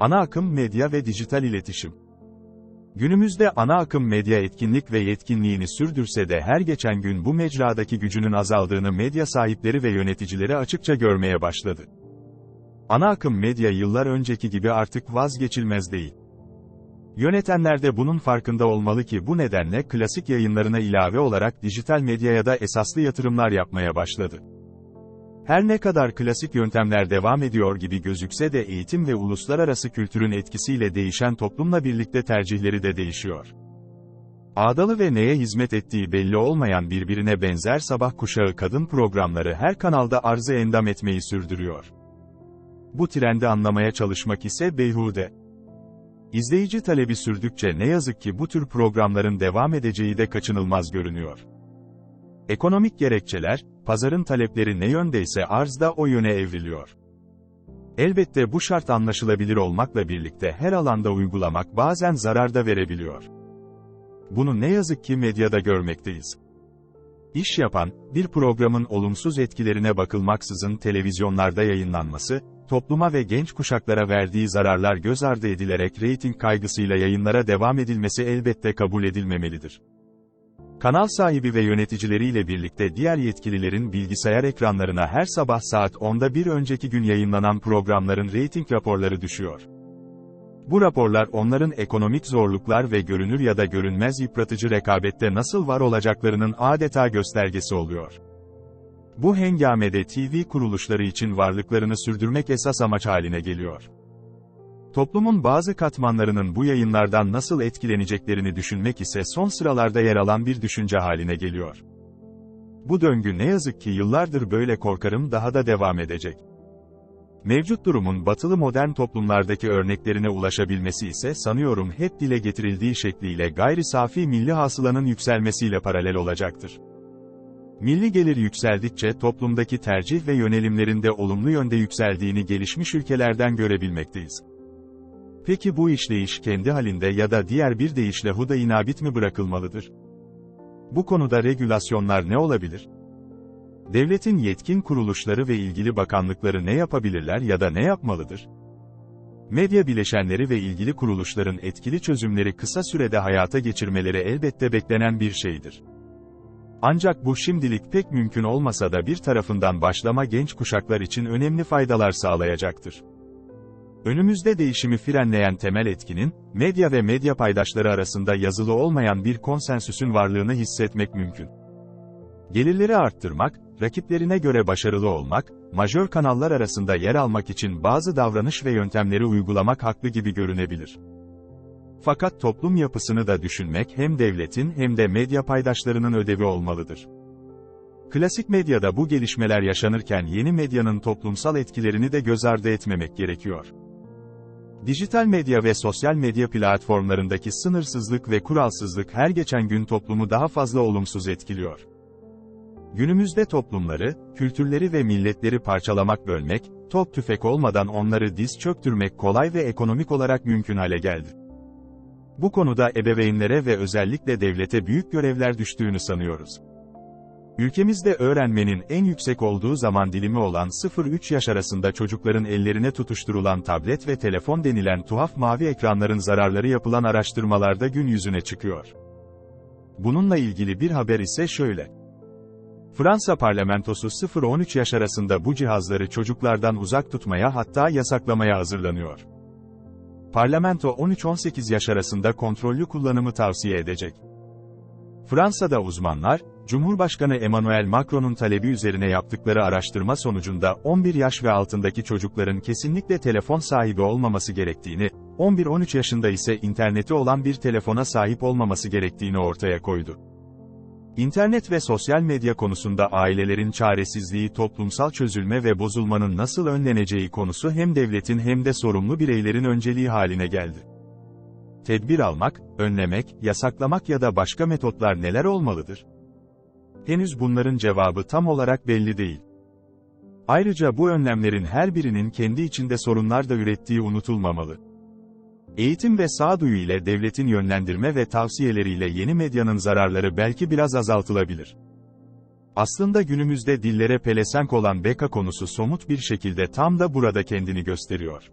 Ana akım medya ve dijital iletişim. Günümüzde ana akım medya etkinlik ve yetkinliğini sürdürse de her geçen gün bu mecradaki gücünün azaldığını medya sahipleri ve yöneticileri açıkça görmeye başladı. Ana akım medya yıllar önceki gibi artık vazgeçilmez değil. Yönetenler de bunun farkında olmalı ki bu nedenle klasik yayınlarına ilave olarak dijital medyaya da esaslı yatırımlar yapmaya başladı. Her ne kadar klasik yöntemler devam ediyor gibi gözükse de eğitim ve uluslararası kültürün etkisiyle değişen toplumla birlikte tercihleri de değişiyor. Ağdalı ve neye hizmet ettiği belli olmayan birbirine benzer sabah kuşağı kadın programları her kanalda arzı endam etmeyi sürdürüyor. Bu trendi anlamaya çalışmak ise beyhude. İzleyici talebi sürdükçe ne yazık ki bu tür programların devam edeceği de kaçınılmaz görünüyor. Ekonomik gerekçeler, pazarın talepleri ne yöndeyse arz da o yöne evriliyor. Elbette bu şart anlaşılabilir olmakla birlikte her alanda uygulamak bazen zarar da verebiliyor. Bunu ne yazık ki medyada görmekteyiz. İş yapan, bir programın olumsuz etkilerine bakılmaksızın televizyonlarda yayınlanması, topluma ve genç kuşaklara verdiği zararlar göz ardı edilerek reyting kaygısıyla yayınlara devam edilmesi elbette kabul edilmemelidir. Kanal sahibi ve yöneticileriyle birlikte diğer yetkililerin bilgisayar ekranlarına her sabah saat 10'da bir önceki gün yayınlanan programların reyting raporları düşüyor. Bu raporlar onların ekonomik zorluklar ve görünür ya da görünmez yıpratıcı rekabette nasıl var olacaklarının adeta göstergesi oluyor. Bu hengamede TV kuruluşları için varlıklarını sürdürmek esas amaç haline geliyor. Toplumun bazı katmanlarının bu yayınlardan nasıl etkileneceklerini düşünmek ise son sıralarda yer alan bir düşünce haline geliyor. Bu döngü ne yazık ki yıllardır böyle korkarım daha da devam edecek. Mevcut durumun batılı modern toplumlardaki örneklerine ulaşabilmesi ise sanıyorum hep dile getirildiği şekliyle gayri safi milli hasılanın yükselmesiyle paralel olacaktır. Milli gelir yükseldikçe toplumdaki tercih ve yönelimlerin de olumlu yönde yükseldiğini gelişmiş ülkelerden görebilmekteyiz. Peki bu işleyiş kendi halinde ya da diğer bir deyişle huda inabit mi bırakılmalıdır? Bu konuda regülasyonlar ne olabilir? Devletin yetkin kuruluşları ve ilgili bakanlıkları ne yapabilirler ya da ne yapmalıdır? Medya bileşenleri ve ilgili kuruluşların etkili çözümleri kısa sürede hayata geçirmeleri elbette beklenen bir şeydir. Ancak bu şimdilik pek mümkün olmasa da bir tarafından başlama genç kuşaklar için önemli faydalar sağlayacaktır. Önümüzde değişimi frenleyen temel etkinin, medya ve medya paydaşları arasında yazılı olmayan bir konsensüsün varlığını hissetmek mümkün. Gelirleri arttırmak, rakiplerine göre başarılı olmak, majör kanallar arasında yer almak için bazı davranış ve yöntemleri uygulamak haklı gibi görünebilir. Fakat toplum yapısını da düşünmek hem devletin hem de medya paydaşlarının ödevi olmalıdır. Klasik medyada bu gelişmeler yaşanırken yeni medyanın toplumsal etkilerini de göz ardı etmemek gerekiyor. Dijital medya ve sosyal medya platformlarındaki sınırsızlık ve kuralsızlık her geçen gün toplumu daha fazla olumsuz etkiliyor. Günümüzde toplumları, kültürleri ve milletleri parçalamak bölmek, top tüfek olmadan onları diz çöktürmek kolay ve ekonomik olarak mümkün hale geldi. Bu konuda ebeveynlere ve özellikle devlete büyük görevler düştüğünü sanıyoruz. Ülkemizde öğrenmenin en yüksek olduğu zaman dilimi olan 0-3 yaş arasında çocukların ellerine tutuşturulan tablet ve telefon denilen tuhaf mavi ekranların zararları yapılan araştırmalarda gün yüzüne çıkıyor. Bununla ilgili bir haber ise şöyle. Fransa parlamentosu 0-13 yaş arasında bu cihazları çocuklardan uzak tutmaya hatta yasaklamaya hazırlanıyor. Parlamento 13-18 yaş arasında kontrollü kullanımı tavsiye edecek. Fransa'da uzmanlar, Cumhurbaşkanı Emmanuel Macron'un talebi üzerine yaptıkları araştırma sonucunda 11 yaş ve altındaki çocukların kesinlikle telefon sahibi olmaması gerektiğini, 11-13 yaşında ise interneti olan bir telefona sahip olmaması gerektiğini ortaya koydu. İnternet ve sosyal medya konusunda ailelerin çaresizliği toplumsal çözülme ve bozulmanın nasıl önleneceği konusu hem devletin hem de sorumlu bireylerin önceliği haline geldi. Tedbir almak, önlemek, yasaklamak ya da başka metotlar neler olmalıdır? Henüz bunların cevabı tam olarak belli değil. Ayrıca bu önlemlerin her birinin kendi içinde sorunlar da ürettiği unutulmamalı. Eğitim ve sağduyu ile devletin yönlendirme ve tavsiyeleriyle yeni medyanın zararları belki biraz azaltılabilir. Aslında günümüzde dillere pelesenk olan beka konusu somut bir şekilde tam da burada kendini gösteriyor.